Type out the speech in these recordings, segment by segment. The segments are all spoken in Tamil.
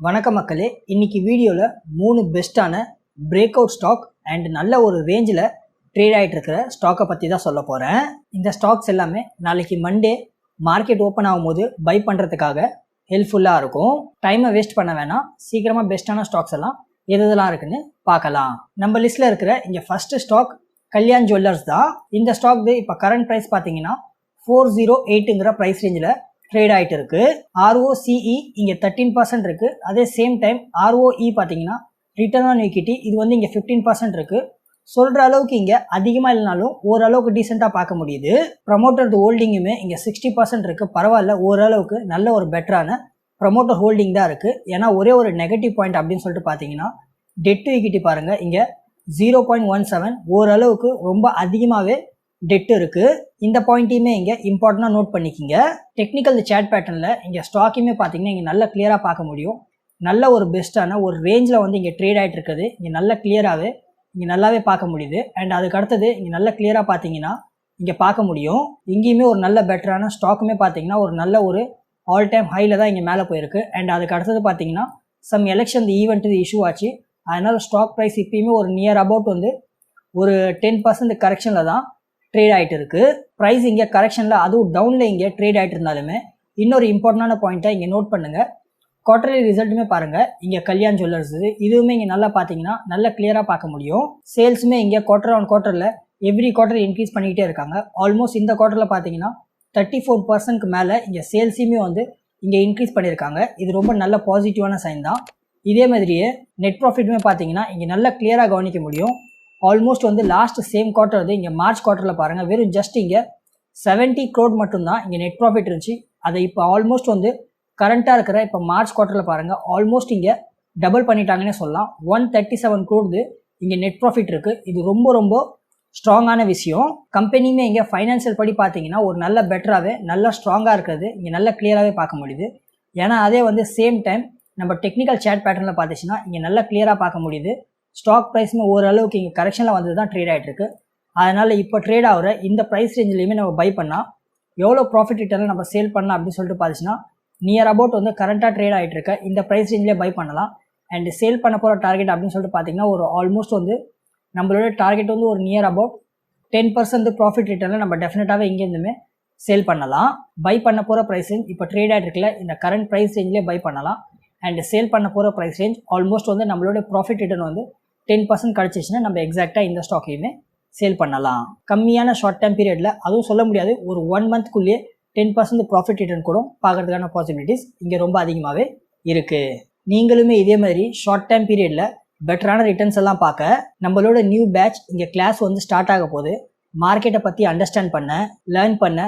வணக்கம் மக்களே இன்னைக்கு வீடியோவில் மூணு பெஸ்ட்டான பிரேக் அவுட் ஸ்டாக் அண்ட் நல்ல ஒரு ரேஞ்சில் ட்ரேட் ஆகிட்டு இருக்கிற ஸ்டாக்கை பற்றி தான் சொல்ல போகிறேன் இந்த ஸ்டாக்ஸ் எல்லாமே நாளைக்கு மண்டே மார்க்கெட் ஓப்பன் ஆகும்போது பை பண்ணுறதுக்காக ஹெல்ப்ஃபுல்லாக இருக்கும். டைமை வேஸ்ட் பண்ண வேணாம். சீக்கிரமாக பெஸ்ட்டான ஸ்டாக்ஸ் எல்லாம் எது எதெல்லாம் இருக்குன்னு பார்க்கலாம். நம்ம லிஸ்ட்டில் இருக்கிற இங்கே ஃபஸ்ட்டு ஸ்டாக் கல்யாண் ஜுவல்லர்ஸ் தான். இந்த ஸ்டாக் இப்போ கரண்ட் ப்ரைஸ் பார்த்தீங்கன்னா ஃபோர் ஜீரோ எயிட்டுங்கிற ப்ரைஸ் ரேஞ்சில் ட்ரேட் ஆகிட்டு இருக்கு. ஆர்ஓசிஇ இங்கே தேர்ட்டீன் பர்சன்ட் இருக்கு. அதே சேம் டைம் ஆர்ஓஇ பார்த்தீங்கன்னா ரிட்டர்ன் ஆன் equity இது வந்து இங்கே ஃபிஃப்டீன் பர்சன்ட் இருக்கு. சொல்கிற அளவுக்கு இங்கே அதிகமாக இல்லைனாலும் ஓரளவுக்கு டீசெண்டாக பார்க்க முடியுது. ப்ரமோட்டர் ஹோல்டிங்குமே இங்கே சிக்ஸ்டி பர்சன்ட் இருக்குது பரவாயில்ல ஓரளவுக்கு நல்ல ஒரு பெட்டரான ப்ரமோட்டர் ஹோல்டிங் தான் இருக்குது ஏன்னா ஒரே ஒரு நெகட்டிவ் பாயிண்ட் அப்படின்னு சொல்லிட்டு பார்த்தீங்கன்னா டெட் டு equity பாருங்கள் இங்கே ஜீரோ பாயிண்ட் ஒன் செவன் ஓரளவுக்கு ரொம்ப அதிகமாகவே டெட் இருக்குது இந்த பாயிண்ட்டையுமே இங்கே இம்பார்ட்டண்டாக நோட் பண்ணிக்கிங்க. டெக்னிக்கல் சேட் பேட்டர்னில் இங்கே ஸ்டாக்கையுமே பார்த்தீங்கன்னா இங்கே நல்லா கிளியராக பார்க்க முடியும். நல்ல ஒரு பெஸ்ட்டான ஒரு ரேஞ்சில் வந்து இங்கே ட்ரேட் ஆகிட்டு இருக்குது. இங்கே நல்ல கிளியராகவே இங்கே நல்லாவே பார்க்க முடியுது. அண்ட் அதுக்கு அடுத்தது இங்கே நல்ல கிளியராக பார்த்தீங்கன்னா இங்கே பார்க்க முடியும். இங்கேயுமே ஒரு நல்ல பெட்டரான ஸ்டாக்குமே பார்த்தீங்கன்னா ஒரு நல்ல ஒரு ஆல் டைம் ஹையில் தான் இங்கே மேலே போயிருக்கு. அண்ட் அதுக்கு அடுத்தது பார்த்தீங்கன்னா சம் எலெக்ஷன் ஈவெண்ட் இது இஷ்யூ ஆச்சு. அதனால் ஸ்டாக் ப்ரைஸ் இப்பயுமே ஒரு நியர் அபவுட் வந்து ஒரு டென் பர்சன்ட் கரெக்ஷனில் தான் ட்ரேட் ஆகிட்டு இருக்குது ப்ரைஸ் இங்கே கரெக்ஷனில் அதுவும் டவுனில் இங்கே ட்ரேட் ஆகிட்டு இருந்தாலுமே இன்னொரு இம்பார்ட்டண்டான பாயிண்ட்டை இங்கே நோட் பண்ணுங்கள் குவார்டர்லி ரிசல்ட்டுமே பாருங்கள் இங்கே கல்யாண் ஜுவல்லர்ஸ் இதுவுமே இங்கே நல்லா பார்த்தீங்கன்னா நல்லா கிளியராக பார்க்க முடியும். சேல்ஸுமே இங்கே குவார்டர் ஆன் குவார்ட்டரில் எவ்ரி குவார்டர் இன்க்ரீஸ் பண்ணிக்கிட்டே இருக்காங்க. ஆல்மோஸ்ட் இந்த குவார்ட்டரில் பார்த்தீங்கன்னா தேர்ட்டி ஃபோர் பர்சன்ட்க்கு மேலே இங்கே சேல்ஸையுமே வந்து இங்கே இன்க்ரீஸ் பண்ணியிருக்காங்க இது ரொம்ப நல்ல பாசிட்டிவான சைன் தான். இதே மாதிரியே நெட் ப்ராஃபிட்டுமே பார்த்தீங்கன்னா இங்கே நல்லா கிளியராக கவனிக்க முடியும். ஆல்மோஸ்ட் வந்து லாஸ்ட் சேம் குவார்ட்டர் வந்து இங்கே மார்ச் குவார்ட்டரில் பாருங்கள் வெறும் ஜஸ்ட் இங்கே செவன்ட்டி க்ரோட் மட்டும்தான் இங்கே நெட் ப்ராஃபிட் இருந்துச்சு. அதை இப்போ ஆல்மோஸ்ட் வந்து கரண்ட்டாக இருக்கிற இப்போ மார்ச் குவார்ட்டரில் பாருங்கள் ஆல்மோஸ்ட் இங்கே டபுள் பண்ணிட்டாங்கன்னே சொல்லலாம். ஒன் தேர்ட்டி செவன் க்ரோடு இங்கே நெட் ப்ராஃபிட் இருக்குது இது ரொம்ப ரொம்ப ஸ்ட்ராங்கான விஷயம். கம்பெனியுமே இங்கே ஃபைனான்சியல் படி பார்த்தீங்கன்னா ஒரு நல்ல பெட்டராகவே நல்லா ஸ்ட்ராங்காக இருக்கிறது. இங்கே நல்லா கிளியராகவே பார்க்க முடியுது. ஏன்னா அதே வந்து சேம் டைம் நம்ம டெக்னிக்கல் சேட் பேட்டர்னில் பார்த்துச்சுன்னா இங்கே நல்லா கிளியராக பார்க்க முடியுது. ஸ்டாக் ப்ரைஸுமே ஓரளவுக்கு இங்கே கரெக்ஷனில் வந்து தான் ட்ரேட் ஆகிட்டு இருக்கு அதனால் இப்போ ட்ரேட் ஆகிற இந்த ப்ரைஸ் ரேஞ்சிலையுமே நம்ம பை பண்ணால் எவ்வளோ ப்ராஃபிட் ரிட்டர்னில் நம்ம சேல் பண்ணலாம் அப்படின்னு சொல்லிட்டு பார்த்துச்சுன்னா நியர் அபவுட் வந்து கரண்ட்டாக ட்ரேட் ஆகிட்டு இருக்க இந்த ப்ரைஸ் ரேஞ்சிலே பை பண்ணலாம். அண்ட் சேல் பண்ண போகிற டார்கெட் அப்படின்னு சொல்லிட்டு பார்த்தீங்கன்னா ஒரு ஆல்மோஸ்ட் வந்து நம்மளோட டார்கெட் வந்து ஒரு near about ten percent profit ரிட்டர்னில் நம்ம டெஃபினட்டாகவே இங்கேருந்துமே சேல் பண்ணலாம். பை பண்ண போகிற ப்ரைஸ் ரேஞ்ச் இப்போ ட்ரேட் ஆகிட்டு இருக்கல இந்த கரண்ட் ப்ரைஸ் ரேஞ்சிலே பை பண்ணலாம். அண்ட் சேல் பண்ண போகிற ப்ரைஸ் ரேஞ்ச் ஆல்மோஸ்ட் வந்து நம்மளோட ப்ராஃபிட் ரிட்டர்ன் வந்து டென் பர்சன்ட் கிடச்சிச்சுன்னா நம்ம எக்ஸாக்டாக இந்த ஸ்டாக்கையுமே சேல் பண்ணலாம். கம்மியான ஷார்ட் டைம் பீரியடில் அதுவும் சொல்ல முடியாது ஒரு ஒன் மந்த்க்குள்ளேயே டென் பர்சன்ட் ப்ராஃபிட் ரிட்டர்ன் கூட பார்க்கறதுக்கான பாசிபிலிட்டிஸ் இங்கே ரொம்ப அதிகமாகவே இருக்குது நீங்களுமே இதே மாதிரி ஷார்ட் டைம் பீரியடில் பெட்டரான ரிட்டர்ன்ஸ் எல்லாம் பார்க்க நம்மளோட நியூ பேட்ச் இங்கே கிளாஸ் வந்து ஸ்டார்ட் ஆக போகுது. மார்க்கெட்டை பற்றி அண்டர்ஸ்டாண்ட் பண்ண லேர்ன் பண்ண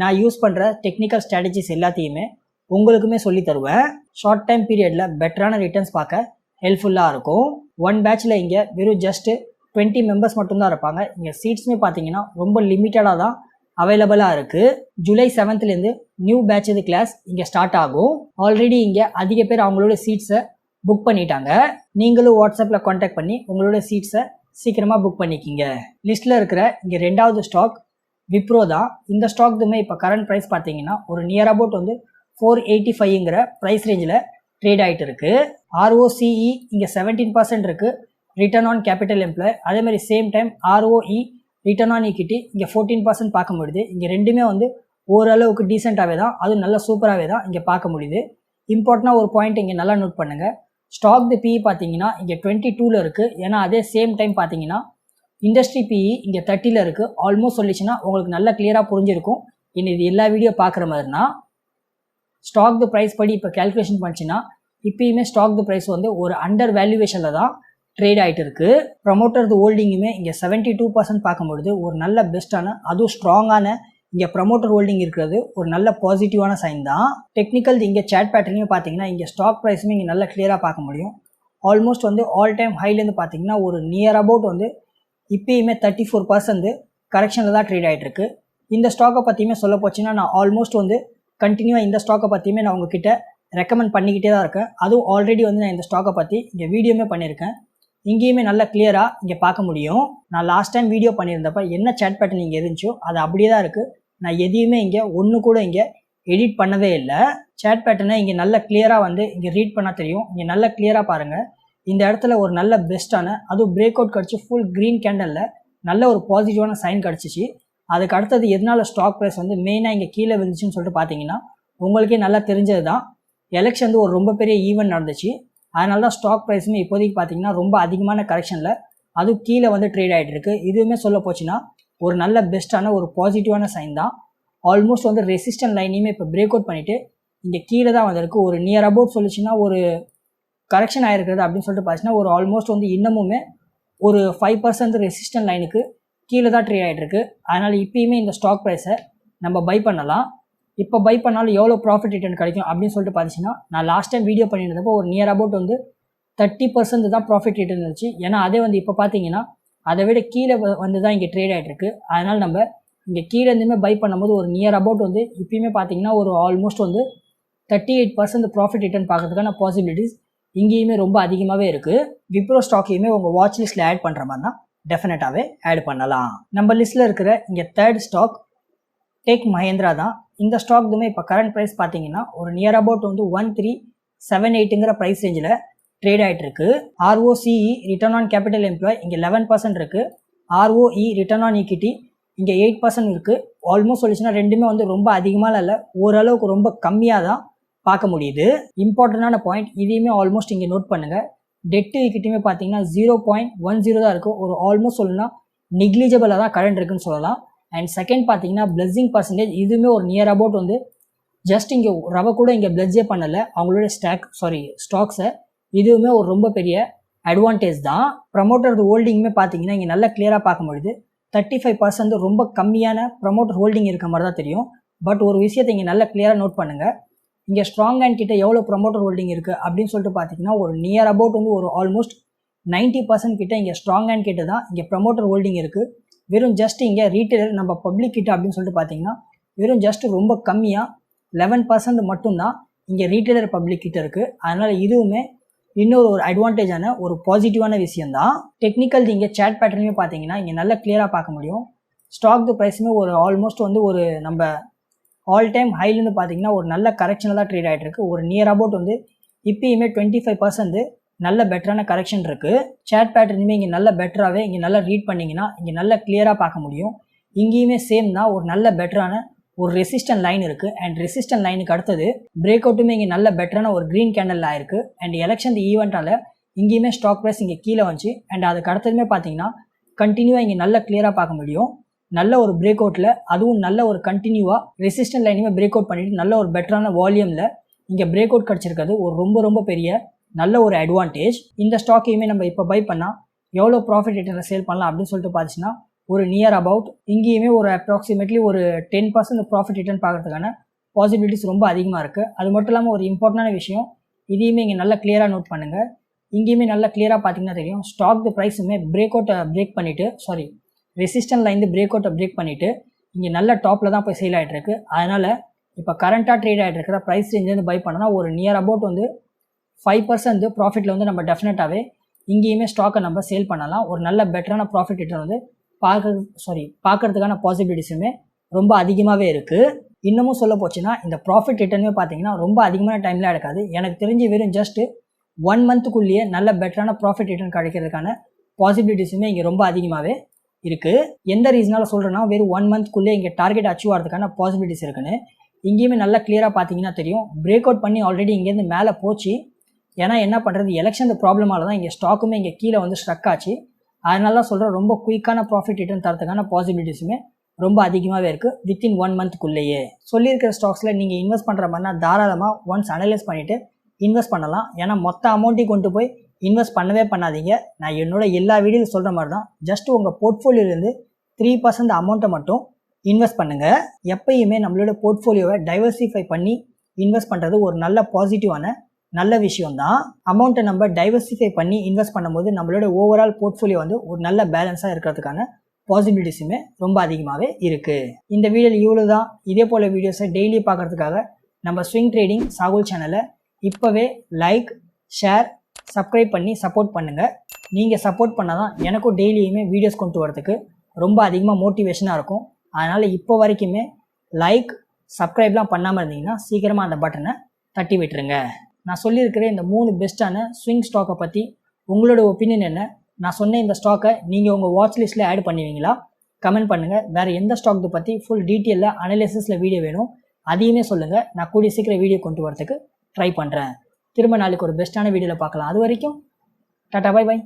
நான் யூஸ் பண்ணுற டெக்னிக்கல் ஸ்ட்ராட்டஜிஸ் எல்லாத்தையுமே உங்களுக்குமே சொல்லி தருவேன். ஷார்ட் டைம் பீரியடில் பெட்டரான ரிட்டர்ன்ஸ் பார்க்க ஹெல்ப்ஃபுல்லாக இருக்கும். ஒன் பேட்சில் இங்கே வெறும் ஜஸ்ட்டு டுவெண்ட்டி மெம்பர்ஸ் மட்டும்தான் இருப்பாங்க. இங்கே சீட்ஸுமே பார்த்தீங்கன்னா ரொம்ப லிமிட்டடாக தான் அவைலபிளாக இருக்குது ஜூலை செவன்த்லேருந்து நியூ பேட்ச் இது கிளாஸ் இங்கே ஸ்டார்ட் ஆகும். ஆல்ரெடி இங்கே அதிக பேர் அவங்களோட சீட்ஸை புக் பண்ணிட்டாங்க. நீங்களும் வாட்ஸ்அப்பில் காண்டாக்ட் பண்ணி உங்களோட சீட்ஸை சீக்கிரமாக புக் பண்ணிக்கிங்க. லிஸ்ட்டில் இருக்கிற இங்கே ரெண்டாவது ஸ்டாக் விப்ரோ தான். இந்த ஸ்டாக்குமே இப்போ கரண்ட் ப்ரைஸ் பார்த்தீங்கன்னா ஒரு நியர் அபவுட் வந்து ஃபோர் எயிட்டி ஃபைவ்ங்கிற ப்ரைஸ் ரேஞ்சில் ட்ரேட் ஆகிட்டு இருக்குது ஆர்ஓசிஇ இங்கே செவன்டீன் பர்சன்ட் இருக்குது ரிட்டர்ன் ஆன் கேபிட்டல் எம்ப்ளாய் அதே மாதிரி same time ROE return on equity இங்கே ஃபோர்டீன் பர்சன்ட் பார்க்க முடியுது. இங்கே ரெண்டுமே வந்து ஓரளவுக்கு டீசெண்டாகவே தான் அதுவும் நல்லா சூப்பராகவே தான் இங்கே பார்க்க முடியுது. இம்பார்ட்டண்டாக ஒரு பாயிண்ட் இங்கே நல்லா நோட் பண்ணுங்கள் ஸ்டாக் தி பிஇ பார்த்தீங்கன்னா இங்கே டுவெண்ட்டி டூவில் இருக்குது ஏன்னா அதே சேம் டைம் பார்த்தீங்கன்னா இண்டஸ்ட்ரி பிஇ இங்கே தேர்ட்டியில் இருக்குது ஆல்மோஸ்ட் சொல்லிச்சுன்னா உங்களுக்கு நல்லா கிளியராக புரிஞ்சிருக்கும். இனி இது எல்லா வீடியோ பார்க்குற மாதிரினா ஸ்டாக் தி ப்ரைஸ் படி இப்போ கேல்குலேஷன் பண்ணிச்சுன்னா இப்பயுமே ஸ்டாக் தி ப்ரைஸ் வந்து ஒரு அண்டர் வேல்யூவேஷனில் தான் ட்ரேட் ஆகிட்டு இருக்கு. ப்ரமோட்டர் ஹோல்டிங்குமே இங்கே செவன்ட்டி டூ பர்சன்ட் பார்க்கும்பொழுது ஒரு நல்ல பெஸ்ட்டான அதுவும் ஸ்ட்ராங்கான இங்கே ப்ரமோட்டர் ஹோல்டிங் இருக்கிறது ஒரு நல்ல பாசிட்டிவான சைன் தான். டெக்னிக்கல் இங்கே சேட் பேட்டர்னையும் பார்த்தீங்கன்னா இங்கே ஸ்டாக் ப்ரைஸுமே இங்கே நல்லா கிளியராக பார்க்க முடியும். ஆல்மோஸ்ட் வந்து ஆல் டைம் ஹைலேருந்து பார்த்தீங்கன்னா ஒரு நியர் அபவுட் வந்து இப்பயுமே தேர்ட்டி ஃபோர் பர்சன்ட் கரெக்ஷனில் தான் ட்ரேட் ஆகிட்டு இருக்கு. இந்த ஸ்டாக்கை பற்றியுமே சொல்ல போச்சுன்னா நான் ஆல்மோஸ்ட் வந்து கண்டினியூவாக இந்த ஸ்டாக்கை பற்றியுமே நான் உங்ககிட்ட ரெக்கமெண்ட் பண்ணிக்கிட்டே தான் இருக்கேன். அதுவும் ஆல்ரெடி வந்து நான் இந்த ஸ்டாக்கை பற்றி இங்கே வீடியோமே பண்ணியிருக்கேன். இங்கேயுமே நல்லா கிளியராக இங்கே பார்க்க முடியும். நான் லாஸ்ட் டைம் வீடியோ பண்ணியிருந்தப்ப என்ன சேட் பேட்டர்ன் இங்கே இருந்துச்சோ அது அப்படியே தான் இருக்குது நான் எதையுமே இங்கே ஒன்று கூட இங்கே எடிட் பண்ணவே இல்லை. சேட் பேட்டர்னை இங்கே நல்ல கிளியராக வந்து இங்கே ரீட் பண்ணால் தெரியும். இங்கே நல்ல கிளியராக பாருங்கள் இந்த இடத்துல ஒரு நல்ல பெஸ்ட்டான அதுவும் பிரேக் அவுட் கிடச்சி ஃபுல் க்ரீன் கேண்டலில் நல்ல ஒரு பாசிட்டிவான சைன் கிடச்சிச்சு. அதுக்கு அடுத்தது எதனால ஸ்டாக் ப்ரைஸ் வந்து மெயினாக இங்கே கீழே விழுந்துச்சுன்னு சொல்லிட்டு பார்த்தீங்கன்னா உங்களுக்கே நல்லா தெரிஞ்சது தான் எலெக்ஷன் வந்து ஒரு ரொம்ப பெரிய ஈவெண்ட் நடந்துச்சு. அதனால தான் ஸ்டாக் ப்ரைஸுமே இப்போதைக்கு பார்த்தீங்கன்னா ரொம்ப அதிகமான கரெக்ஷனில் அதுவும் கீழே வந்து ட்ரேட் ஆகிட்டு இருக்கு. இதுவுமே சொல்ல போச்சுன்னா ஒரு நல்ல பெஸ்ட்டான ஒரு பாசிட்டிவான சைன் தான். ஆல்மோஸ்ட் வந்து ரெசிஸ்டன்ட் லைனையுமே இப்போ பிரேக் அவுட் பண்ணிவிட்டு இங்கே கீழே தான் வந்திருக்கு. ஒரு நியர் அபவுட் சொல்லிச்சுன்னா ஒரு கரெக்ஷன் ஆகிருக்கிறது அப்படின்னு சொல்லிட்டு பார்த்தீங்கன்னா ஒரு ஆல்மோஸ்ட் வந்து இன்னமுமே ஒரு ஃபைவ் பர்சன்ட் ரெசிஸ்டன்ட் லைனுக்கு கீழே தான் ட்ரேட் ஆகிட்டு அதனால் இப்பயுமே இந்த ஸ்டாக் ப்ரைஸை நம்ம பை பண்ணலாம். இப்போ பை பண்ணாலும் எவ்வளோ ப்ராஃபிட் ரிட்டர்ன் கிடைக்கும் அப்படின்னு சொல்லிட்டு பார்த்துச்சுன்னா நான் லாஸ்ட் டைம் வீடியோ பண்ணியிருந்தப்போ ஒரு நியர் அபவுட் வந்து தேர்ட்டி பர்சன்ட் தான் ப்ராஃபிட் ரிட்டர்ன் இருந்துச்சு. ஏன்னா அதே வந்து இப்போ பார்த்தீங்கன்னா அதை விட கீழே வந்து தான் இங்கே ட்ரேட் ஆகிட்டு அதனால் நம்ம இங்கே கீழே இருந்துமே பை பண்ணும்போது ஒரு நியர் அபவுட் வந்து இப்பயுமே பார்த்தீங்கன்னா ஒரு ஆல்மோஸ்ட் வந்து thirty eight percent profit return பார்க்கறதுக்கான பாசிபிலிட்டிஸ் இங்கேயுமே ரொம்ப அதிகமாகவே இருக்குது விப்ரோ ஸ்டாக்கையுமே உங்கள் வாட்ச் லிஸ்ட்டில் ஆட் பண்ணுற மாதிரினா டெஃபினட்டாகவே ஆட் பண்ணலாம். நம்ம லிஸ்ட்டில் இருக்கிற இங்கே தேர்ட் ஸ்டாக் டேக் மஹேந்திரா தான். இந்த ஸ்டாக்குமே இப்போ கரண்ட் ப்ரைஸ் பார்த்தீங்கன்னா ஒரு நியர் அபவுட் வந்து ஒன் த்ரீ செவன் எயிட்டுங்கிற ப்ரைஸ் ரேஞ்சில் ட்ரேட் ஆகிட்டு இருக்கு. ROCE return on capital employ இங்கே லெவன் பர்சன்ட் இருக்குது ஆர்ஓஇ ரிட்டர்ன் ஆன் ஈக்விட்டி இங்கே எயிட் பர்சன்ட் இருக்குது ஆல்மோஸ்ட் சொல்லிச்சுன்னா ரெண்டுமே வந்து ரொம்ப அதிகமாக இல்லை ஓரளவுக்கு ரொம்ப கம்மியாக தான் பார்க்க முடியுது. இம்பார்ட்டண்டான பாயிண்ட் இதையுமே ஆல்மோஸ்ட் இங்கே நோட் பண்ணுங்கள் டெட்டு ஈக்விட்டியுமே பார்த்தீங்கன்னா ஜீரோ பாயிண்ட் ஒன் ஜீரோ தான் இருக்கும் ஒரு ஆல்மோஸ்ட் சொல்லணும்னா நெக்லிஜபிளாக தான் கரண்ட் இருக்குன்னு சொல்லலாம். அண்ட் செகண்ட் பார்த்தீங்கன்னா பிளஸிங் பர்சன்டேஜ் இதுவுமே ஒரு நியர் அபவுட் வந்து ஜஸ்ட் இங்கே ரவை கூட இங்கே பிளட்ஜே பண்ணலை. அவங்களோட ஸ்டாக் சாரி ஸ்டாக்ஸை இதுவுமே ஒரு ரொம்ப பெரிய அட்வான்டேஜ் தான். ப்ரமோட்டர் ஹோல்டிங்குமே பார்த்தீங்கன்னா இங்கே நல்லா கிளியராக பார்க்க முடியுது. தேர்ட்டி ஃபைவ் பர்சன்ட் ரொம்ப கம்மியான ப்ரமோட்டர் ஹோல்டிங் இருக்க மாதிரி தான் தெரியும். பட் ஒரு விஷயத்தை இங்கே நல்லா கிளியராக நோட் பண்ணுங்கள் இங்கே ஸ்ட்ராங் ஹேண்ட் கிட்ட எவ்வளோ ப்ரொமோட்டர் ஹோல்டிங் இருக்குது அப்படின்னு சொல்லிட்டு பார்த்தீங்கன்னா ஒரு நியர் அபவுட் வந்து ஒரு ஆல்மோஸ்ட் 90% பர்சன்ட் கிட்ட இங்கே ஸ்ட்ராங் ஹேண்ட் கிட்ட தான் இங்கே ப்ரமோட்டர் ஹோல்டிங் இருக்குது வெறும் ஜஸ்ட் இங்கே ரீட்டைலர் நம்ம பப்ளிக் கிட்ட அப்படின்னு சொல்லிட்டு பார்த்தீங்கன்னா வெறும் ஜஸ்ட் ரொம்ப கம்மியாக லெவன் பர்சன்ட் மட்டும்தான் இங்கே ரீட்டைலர் பப்ளிக் கிட்ட இருக்குது அதனால் இதுவுமே இன்னொரு ஒரு அட்வான்டேஜான ஒரு பாசிட்டிவான விஷயம் தான். டெக்னிக்கல் இங்கே சேட் பேட்டர்னுமே பார்த்தீங்கன்னா இங்கே நல்லா கிளியராக பார்க்க முடியும். ஸ்டாக் ப்ரைஸுமே ஒரு ஆல்மோஸ்ட் வந்து ஒரு நம்ம ஆல் டைம் ஹைலேருந்து பார்த்தீங்கன்னா ஒரு நல்ல கரெக்ஷனில் தான் ட்ரேட் ஆகிட்டு இருக்கு. ஒரு நியர் அபவுட் வந்து இப்பயுமே டுவெண்ட்டி ஃபைவ் பர்சன்ட் நல்ல பெட்டரான கரெக்ஷன் இருக்குது சேட் பேட்டர்னுமே இங்கே நல்ல பெட்டராகவே இங்கே நல்லா ரீட் பண்ணிங்கன்னா இங்கே நல்லா கிளியராக பார்க்க முடியும். இங்கேயுமே சேம் தான் ஒரு நல்ல பெட்டரான ஒரு ரெசிஸ்டன்ட் லைன் இருக்குது அண்ட் ரெசிஸ்டன்ட் லைனுக்கு அடுத்தது பிரேக் அவுட்டுமே இங்கே நல்ல பெட்டரான ஒரு க்ரீன் கேண்டல் ஆயிருக்கு. அண்ட் எலெக்ஷன் ஈவெண்ட்டால் இங்கேயுமே ஸ்டாக் ப்ரைஸ் இங்கே கீழே வந்துச்சு. அண்ட் அதுக்கு அடுத்ததுமே பார்த்தீங்கன்னா கண்டினியூவாக இங்கே நல்லா கிளியராக பார்க்க முடியும். நல்ல ஒரு பிரேக் அவுட்டில் அதுவும் நல்ல ஒரு கண்டினியூவாக ரெசிஸ்டன்ட் லைனையுமே பிரேக் அவுட் பண்ணிட்டு நல்ல ஒரு பெட்டரான வால்யூமில் இங்கே பிரேக் அவுட் கிடச்சிருக்கிறது ஒரு ரொம்ப ரொம்ப பெரிய நல்ல ஒரு அட்வான்டேஜ் இந்த ஸ்டாக்கையுமே நம்ம இப்போ பை பண்ணால் எவ்வளோ ப்ராஃபிட் ரிட்டர்னில் சேல் பண்ணலாம் அப்படின்னு சொல்லிட்டு பார்த்துச்சுன்னா ஒரு நியர் அபவுட் இங்கேயுமே ஒரு அப்ராக்சிமேட்லி ஒரு டென் பர்சன்ட் ப்ராஃபிட் ரிட்டர்ன் பார்க்குறதுக்கான பாசிபிலிட்டிஸ் ரொம்ப அதிகமாக இருக்குது அது மட்டும் இல்லாமல் ஒரு இம்பார்ட்டண்டான விஷயம் இதையுமே இங்கே நல்லா கிளியராக நோட் பண்ணுங்கள் இங்கேயுமே நல்லா கிளியராக பார்த்தீங்கன்னா தெரியும் ஸ்டாக் ப்ரைஸுமே பிரேக் அவுட்டை பிரேக் பண்ணிவிட்டு சாரி ரெசிஸ்டன்ட் லைன் பிரேக் அவுட்டை பிரேக் பண்ணிவிட்டு இங்கே நல்ல டாப்பில் தான் போய் சேல் ஆகிட்டு இருக்கு. அதனால் இப்போ கரண்ட்டாக ட்ரேட் ஆகிட்டு இருக்கிற ப்ரைஸ் ரேஞ்சிலேருந்து பை பண்ணனா ஒரு நியர் அபவுட் வந்து ஃபைவ் பர்சன்ட் ப்ராஃபிட்டில் வந்து நம்ம டெஃபினட்டாகவே இங்கேயுமே ஸ்டாக்கை நம்ம சேல் பண்ணலாம். ஒரு நல்ல பெட்டரான ப்ராஃபிட் ரிட்டர்ன் வந்து பார்க்க சாரி பார்க்கறதுக்கான பாசிபிலிட்டிஸுமே ரொம்ப அதிகமாகவே இருக்குது இன்னமும் சொல்ல போச்சுன்னா இந்த ப்ராஃபிட் ரிட்டர்னுமே பார்த்தீங்கன்னா ரொம்ப அதிகமான டைமில் எடுக்காது. எனக்கு தெரிஞ்சு வெறும் ஜஸ்ட்டு ஒன் மந்த்துக்குள்ளேயே நல்ல பெட்டரான ப்ராஃபிட் ரிட்டர்ன் கிடைக்கிறதுக்கான பாசிபிலிட்டிஸுமே இங்கே ரொம்ப அதிகமாகவே இருக்குது எந்த ரீசனால் சொல்கிறேன்னா வெறும் ஒன் மந்த்க்குள்ளே இங்கே டார்கெட் அச்சீவ் ஆகிறதுக்கான பாசிபிலிட்டிஸ் இருக்குன்னு. இங்கேயுமே நல்லா கிளியராக பார்த்தீங்கன்னா தெரியும். பிரேக் அவுட் பண்ணி ஆல்ரெடி இங்கேருந்து மேலே போச்சு. ஏன்னா என்ன பண்ணுறது எலெக்ஷன் ப்ராப்ளமால தான் இங்கே ஸ்டாக்குமே இங்கே கீழே வந்து ஸ்ட்ரக் ஆச்சு. அதனால தான் சொல்கிறேன் ரொம்ப குயிக்கான ப்ராஃபிட் ரிட்டர்ன் தரத்துக்கான பாசிபிலிட்டிஸுமே ரொம்ப அதிகமாகவே இருக்குது வித்தின் ஒன் மந்த்க்குள்ளேயே சொல்லியிருக்கிற ஸ்டாக்ஸில் நீங்கள் இன்வெஸ்ட் பண்ணுற மாதிரினா தாராளமாக ஒன்ஸ் அனலைஸ் பண்ணிவிட்டு இன்வெஸ்ட் பண்ணலாம். ஏன்னா மொத்த அமௌண்ட்டையும் கொண்டு போய் இன்வெஸ்ட் பண்ணவே பண்ணாதீங்க. நான் என்னோட எல்லா வீடியோவில் சொல்கிற மாதிரி தான் ஜஸ்ட் உங்கள் போர்ட்ஃபோலியோலேருந்து த்ரீ பர்சன்ட் அமௌண்ட்டை மட்டும் இன்வெஸ்ட் பண்ணுங்கள் எப்பயுமே நம்மளோட போர்ட்ஃபோலியோவை டைவர்சிஃபை பண்ணி இன்வெஸ்ட் பண்ணுறது ஒரு நல்ல பாசிட்டிவான நல்ல விஷயம் தான் அமௌண்ட்டை நம்ம டைவர்சிஃபை பண்ணி இன்வெஸ்ட் பண்ணும்போது நம்மளோட ஓவரால் போர்ட்ஃபோலியோ வந்து ஒரு நல்ல பேலன்ஸாக இருக்கிறதுக்கான பாசிபிலிட்டிஸுமே ரொம்ப அதிகமாகவே இருக்குது இந்த வீடியோவில் இவ்வளோ தான் இதே போல் வீடியோஸை டெய்லி பார்க்குறதுக்காக நம்ம ஸ்விங் ட்ரேடிங் சாகுல் சேனலை இப்போவே லைக் ஷேர் சப்ஸ்கிரைப் பண்ணி சப்போர்ட் பண்ணுங்கள் நீங்கள் சப்போர்ட் பண்ணால் தான் எனக்கும் டெய்லியுமே வீடியோஸ் கொண்டு வரதுக்கு ரொம்ப அதிகமாக மோட்டிவேஷனாக இருக்கும். அதனால் இப்போ வரைக்குமே லைக் சப்ஸ்கிரைப்லாம் பண்ணாமல் இருந்தீங்கன்னா சீக்கிரமாக அந்த பட்டனை தட்டி விட்டுருங்க. நான் சொல்லியிருக்கிற இந்த மூணு பெஸ்ட்டான ஸ்விங் ஸ்டாக்கை பற்றி உங்களோட ஒப்பீனியன் என்ன? நான் சொன்ன இந்த ஸ்டாக்கை நீங்கள் உங்கள் வாட்ச் லிஸ்ட்டில் ஆட் பண்ணுவீங்களா? கமெண்ட் பண்ணுங்கள் வேறு எந்த ஸ்டாக் பற்றி ஃபுல் டீட்டெயிலில் அனலைசிஸில் வீடியோ வேணும் அதையுமே சொல்லுங்கள் நான் கூடிய சீக்கிரம் வீடியோ கொண்டு வரதுக்கு ட்ரை பண்ணுறேன் திரும்ப நாளைக்கு ஒரு பெஸ்ட்டான வீடியோவில் பார்க்கலாம். அது வரைக்கும் டாட்டா பை பை